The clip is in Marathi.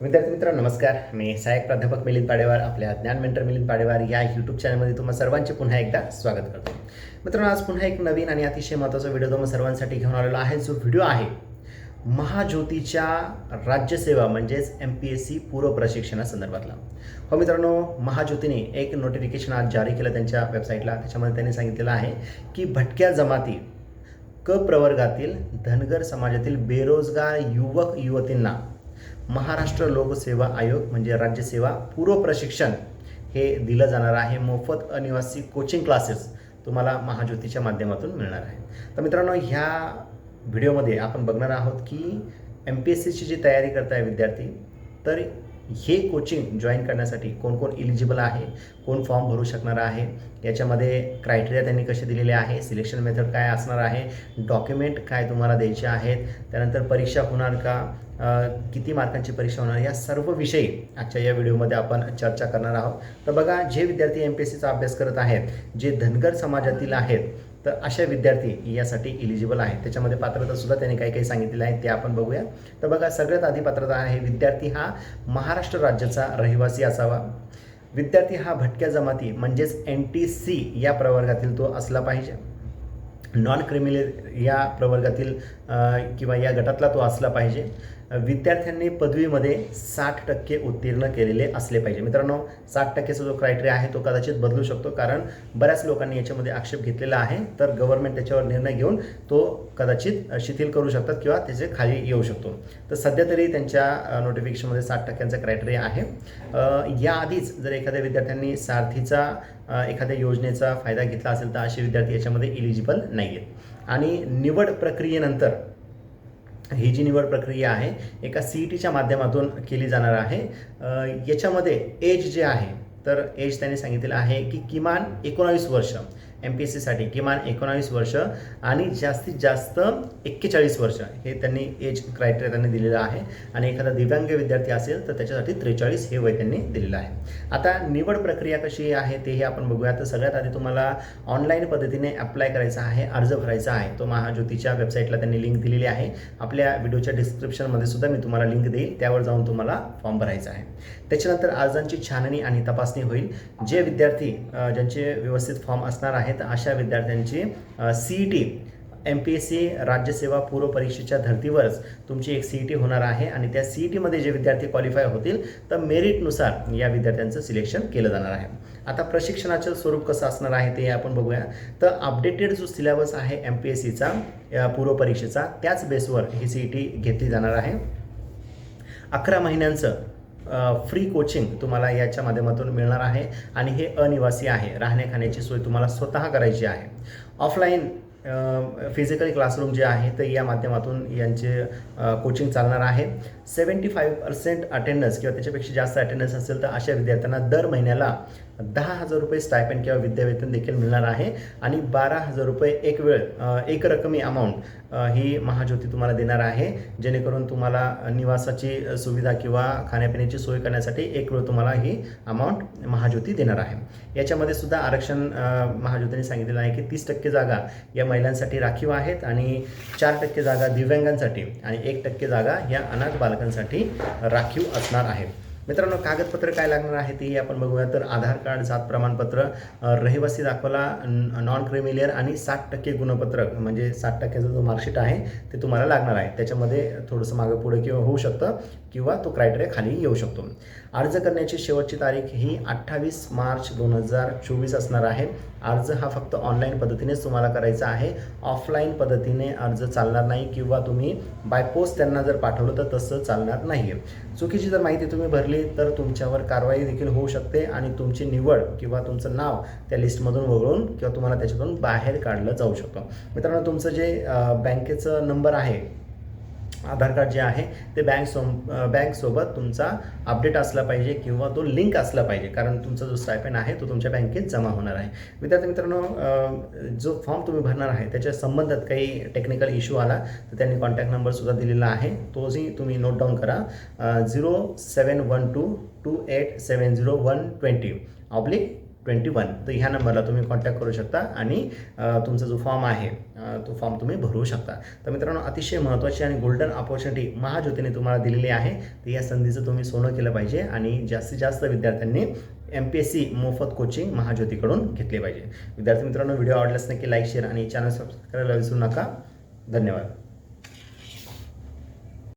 विद्यार्थी मित्र नमस्कार. मी सहाय्यक प्राध्यापक मिलिंद पाडेवार आपल्या ज्ञान मेंटर मिलिंद पाडेवार या यूट्यूब चॅनलमध्ये तुम्हा सर्वांचे पुन्हा एकदा स्वागत करतो. मित्रांनो आज पुन्हा एक नवीन आणि अतिशय महत्त्वाचा व्हिडिओ तुम्हाला सर्वांसाठी घेऊन आलेला आहे. जो व्हिडिओ आहे महाज्योतीच्या राज्यसेवा म्हणजेच एम पी एस सी पूर्व प्रशिक्षणासंदर्भातला हो मित्रांनो महाज्योतीने एक नोटिफिकेशन आज जारी केलं त्यांच्या वेबसाईटला त्याच्यामध्ये त्यांनी सांगितलेलं आहे की भटक्या जमाती क प्रवर्गातील धनगर समाजातील बेरोजगार युवक युवतींना महाराष्ट्र लोकसेवा आयोग म्हणजे राज्यसेवा पूर्व प्रशिक्षण हे दिलं जाणार आहे. मोफत अनिवासी कोचिंग क्लासेस तुम्हाला महाज्योतीच्या माध्यमातून मिळणार आहे. तर मित्रांनो ह्या व्हिडिओमध्ये आपण बघणार आहोत की एम पी एस सीची जी तयारी करताय विद्यार्थी तर हे कोचिंग जॉईन करण्यासाठी कोण कोण इलिजिबल आहे कोण फॉर्म भरू शकणार आहे याच्यामध्ये क्रायटेरिया त्यांनी कसे दिलेले आहे सिलेक्शन मेथड काय असणार आहे डॉक्युमेंट काय तुम्हाला द्यायचे आहेत त्यानंतर परीक्षा होणार का किती मार्कांची परीक्षा होणार या सर्व विषयी आजच्या या व्हिडिओमध्ये आपण चर्चा करणार आहोत. तर बघा जे विद्यार्थी एम पी एस सीचा अभ्यास करत आहेत जे धनगर समाजातील आहेत तर अशा विद्यार्थी यासाठी इलिजिबल आहेत. त्याच्यामध्ये पात्रता सुद्धा त्यांनी काही काही सांगितलेलं आहे ते आपण बघूया. तर बघा सगळ्यात आधी पात्रता आहे विद्यार्थी हा महाराष्ट्र राज्याचा रहिवासी असावा. विद्यार्थी हा भटक्या जमाती म्हणजेच एन टी सी या प्रवर्गातील तो असला पाहिजे. नॉन क्रिमिनल या प्रवर्गातील किंवा या गटातला तो असला पाहिजे. विद्यार्थ्यांनी पदवीमध्ये साठ टक्के उत्तीर्ण केलेले असले पाहिजे. मित्रांनो साठ टक्केचा जो क्रायटेरिया आहे तो कदाचित बदलू शकतो. कारण बऱ्याच लोकांनी याच्यामध्ये आक्षेप घेतलेला आहे. तर गव्हर्नमेंट त्याच्यावर निर्णय घेऊन तो कदाचित शिथिल करू शकतात किंवा त्याचे खाली येऊ शकतो. तर सध्या तरी त्यांच्या नोटिफिकेशनमध्ये साठ टक्क्यांचा क्रायटेरिया आहे. याआधीच जर एखाद्या विद्यार्थ्यांनी सारथीचा एखाद्या योजनेचा फायदा घेतला असेल तर असे विद्यार्थी याच्यामध्ये इलिजिबल नाही आहेत आणि निवड प्रक्रियेनंतर ही जी निवड प्रक्रिया आहे. एका सी ई टीच्या माध्यमातून केली जाणार आहे. याच्यामध्ये एज जे आहे तर एज त्यांनी सांगितलेलं आहे की किमान एकोणावीस वर्ष. एम पी एस सीसाठी किमान एकोणावीस वर्ष आणि जास्तीत जास्त एक्केचाळीस वर्ष हे त्यांनी एज क्रायटेरिया त्यांनी दिलेलं आहे. आणि एखादा दिव्यांग विद्यार्थी असेल तर त्याच्यासाठी त्रेचाळीस हे वय त्यांनी दिलेलं आहे. आता निवड प्रक्रिया कशी आहे तेही आपण बघूया. तर सगळ्यात आधी तुम्हाला ऑनलाईन पद्धतीने अप्लाय करायचा आहे अर्ज भरायचा आहे. तो महाज्योतीच्या वेबसाईटला त्यांनी लिंक दिलेली आहे. आपल्या व्हिडिओच्या डिस्क्रिप्शनमध्ये सुद्धा मी तुम्हाला लिंक देईल. त्यावर जाऊन तुम्हाला फॉर्म भरायचा आहे. त्याच्यानंतर अर्जांची छाननी आणि तपासणी होईल. जे विद्यार्थी ज्यांचे व्यवस्थित फॉर्म असणार आहे आहेत अशा विद्यार्थ्यांची C E T M P S C राज्यसेवा पूर्व परीक्षेच्या धर्तीवरच तुमची एक सी ई टी होणार आहे आणि त्या सी ई टीमध्ये जे विद्यार्थी क्वालिफाय होतील तर मेरिटनुसार या विद्यार्थ्यांचं सिलेक्शन केलं जाणार आहे. आता प्रशिक्षणाचं स्वरूप कसं असणार आहे ते आपण बघूया. तर अपडेटेड जो सिलेबस आहे एम पी एस सीचा पूर्व परीक्षेचा त्याच बेसवर ही सी ई टी घेतली जाणार आहे. अकरा महिन्यांचं फ्री कोचिंग तुम्हाला याच्या माध्यमातून मिळणार आहे आणि हे अनिवासी आहे. राहण्याखाण्याची सोय तुम्हाला स्वतः करायची आहे. ऑफलाईन फिजिकल क्लासरूम जे आहे तर या माध्यमातून यांचे कोचिंग चालणार आहे. सेवन्टी फाईव्ह पर्सेंट अटेंडन्स किंवा त्याच्यापेक्षा जास्त अटेंडन्स असेल तर अशा विद्यार्थ्यांना दर महिन्याला दहा हजार रुपये स्टायपेंड किंवा विद्यावेतन देखील मिळणार आहे. आणि बारा हजार रुपये एक वेळ एक रकमी अमाऊंट ही महाज्योती तुम्हाला देणार आहे. जेणेकरून तुम्हाला निवासाची सुविधा किंवा खाण्यापिण्याची सोय करण्यासाठी एक वेळ तुम्हाला ही अमाऊंट महाज्योती देणार आहे. याच्यामध्ये सुद्धा आरक्षण महाज्योतीने सांगितलेलं आहे की तीस टक्के जागा या महिलांसाठी राखीव आहेत आणि चार टक्के जागा दिव्यांगांसाठी आणि एक टक्के जागा या अनाथ बालक बालकांसाठी राखीव असणार आहे. मित्रांनो कागदपत्र काय लागणार आहे ती आपण बघूया. तर आधार कार्ड जात प्रमाणपत्र रहिवासी दाखवला नॉन क्रिमिलियर आणि साठ टक्के गुणपत्रक म्हणजे साठ टक्क्याचा जो मार्कशीट आहे ते तुम्हाला लागणार आहे. त्याच्यामध्ये थोडंसं मागं पुढे किंवा होऊ शकतं. किंवा तो क्रायटेरिया खाली येऊ शकतो. अर्ज करण्याची शेवटची तारीख ही अठ्ठावीस मार्च दोन हजार चोवीस असणार आहे. अर्ज हा फक्त ऑनलाईन पद्धतीनेच तुम्हाला करायचा आहे. ऑफलाईन पद्धतीने अर्ज चालणार नाही किंवा तुम्ही बाय पोस्ट त्यांना जर पाठवलं तर तसं चालणार नाही आहे चुकीची जर माहिती तुम्ही भरली तर तुमच्यावर कारवाई देखील होऊ शकते आणि तुमची निवड किंवा तुमचं नाव त्या लिस्टमधून वगळून किंवा तुम्हाला त्याच्यातून बाहेर काढलं जाऊ शकतं. मित्रांनो तुमचं जे बँकेचं नंबर आहे आधार कार्ड जे आहे ते बँक सो बँकसोबत तुमचा अपडेट असला पाहिजे किंवा तो लिंक असला पाहिजे. कारण तुमचा जो स्टायपेंड आहे तो तुमच्या बँकेत जमा होणार आहे. विद्यार्थी मित्रांनो जो फॉर्म तुम्ही भरणार आहे त्याच्या संबंधात काही टेक्निकल इश्यू आला तर त्यांनी कॉन्टॅक्ट नंबरसुद्धा दिलेला आहे. तोही तुम्ही नोट डाऊन करा. Zero seven one two two eight seven zero one twenty oblique twenty one तर ह्या नंबरला तुम्ही कॉन्टॅक्ट करू शकता आणि तुमचा जो फॉर्म आहे तो फॉर्म तुम्ही भरू शकता. तर मित्रांनो अतिशय महत्त्वाची आणि गोल्डन ऑपॉर्च्युनिटी महाज्योतीने तुम्हाला दिलेली आहे. तर या संधीचं तुम्ही सोनं केलं पाहिजे आणि जास्तीत जास्त विद्यार्थ्यांनी एम पी एस सी मोफत कोचिंग महाज्योतीकडून घेतले पाहिजे. विद्यार्थी मित्रांनो व्हिडिओ आवडल्यास नक्की लाईक शेअर आणि चॅनल सबस्क्राईब करायला विसरू नका. धन्यवाद.